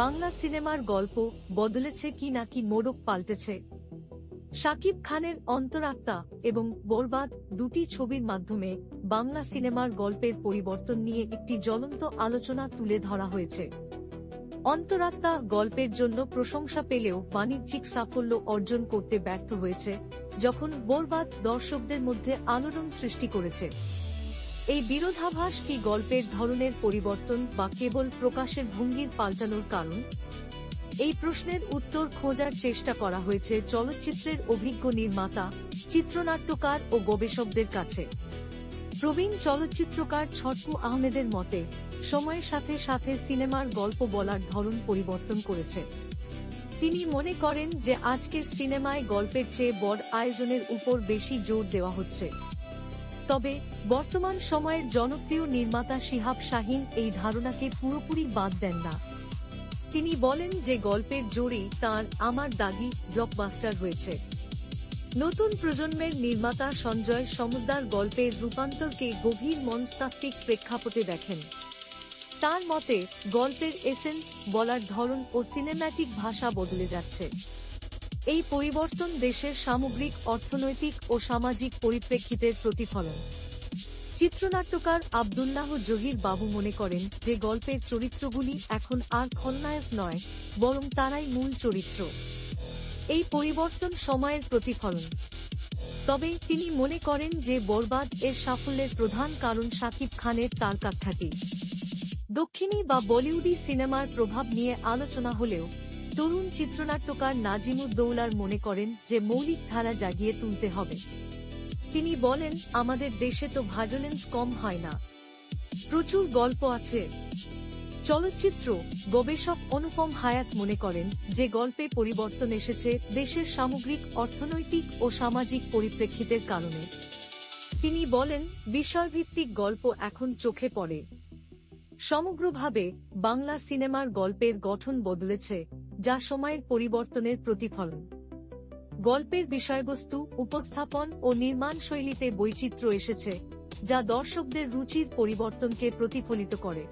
বাংলা সিনেমার গল্প বদলেছে কি নাকি মোড়ক পাল্টেছে। শাকিব খানের অন্তরাত্মা এবং বরবাদ দুটি ছবির মাধ্যমে বাংলা সিনেমার গল্পের পরিবর্তন নিয়ে একটি জ্বলন্ত আলোচনা তুলে ধরা হয়েছে। অন্তরাত্মা গল্পের জন্য প্রশংসা পেলেও বাণিজ্যিক সাফল্য অর্জন করতে ব্যর্থ হয়েছে, যখন বরবাদ দর্শকদের মধ্যে আলোড়ন সৃষ্টি করেছে। এই বিরোধাভাস কি গল্পের ধরনের পরিবর্তন বা কেবল প্রকাশের ভঙ্গির পাল্টানোর কারণ? এই প্রশ্নের উত্তর খোঁজার চেষ্টা করা হয়েছে চলচ্চিত্রের অভিজ্ঞ নির্মাতা, চিত্রনাট্যকার ও গবেষকদের কাছে। প্রবীণ চলচ্চিত্রকার ছটকু আহমেদের মতে, সময়ের সাথে সাথে সিনেমার গল্প বলার ধরন পরিবর্তন করেছে। তিনি মনে করেন যে আজকের সিনেমায় গল্পের চেয়ে বড় আয়োজনের উপর বেশি জোর দেওয়া হচ্ছে। তবে বর্তমান সময়ের জনপ্রিয় নির্মাতা শিহাব শাহিন এই ধারণাকে পুরোপুরি বাদ দেন না। তিনি বলেন যে গল্পের জোরেই তার আমার দাগি ব্লকবাস্টার হয়েছে। নতুন প্রজন্মের নির্মাতা সঞ্জয় সমুদ্দার গল্পের রূপান্তরকে গভীর মনস্তাত্ত্বিক প্রেক্ষাপটে দেখেন। তার মতে গল্পের এসেন্স বলার ধরন ও সিনেম্যাটিক ভাষা বদলে যাচ্ছে। এই পরিবর্তন দেশের সামগ্রিক, অর্থনৈতিক ও সামাজিক পরিপ্রেক্ষিতের প্রতিফলন। চিত্রনাট্যকার আবদুল্লাহ জহির বাবু মনে করেন যে গল্পের চরিত্রগুলি এখন আর খলনায়ক নয়, বরং তারাই মূল চরিত্র। এই পরিবর্তন সময়ের প্রতিফলন। তবে তিনি মনে করেন যে বরবাদ এর সাফল্যের প্রধান কারণ শাকিব খানের তারকাখ্যাতি দক্ষিণী বা বলিউডি সিনেমার প্রভাব নিয়ে আলোচনা হলেও তরুণ চিত্রনাট্যকার নাজিমুদ্দৌলার মনে করেন যে মৌলিক ধারা জাগিয়ে তুলতে হবে। তিনি বলেন, আমাদের দেশে তো ভাজোলেন্স কম হয় না। প্রচুর গল্প আছে। চলচ্চিত্র গবেষক অনুপম হায়াত মনে করেন, যে গল্পে পরিবর্তন এসেছে দেশের সামগ্রিক, অর্থনৈতিক ও সামাজিক পরিপ্রেক্ষিতের কারণে। তিনি বলেন, বিষয়ভিত্তিক গল্প এখন চোখে পড়ে। সমগ্রভাবে বাংলা সিনেমার গল্পের গঠন বদলেছে, যা সময়ের পরিবর্তনের প্রতিফলন। গল্পের বিষয়বস্তু, উপস্থাপন ও নির্মাণ শৈলীতে বৈচিত্র্য এসেছে, যা দর্শকদের রুচির পরিবর্তনকে প্রতিফলিত করে।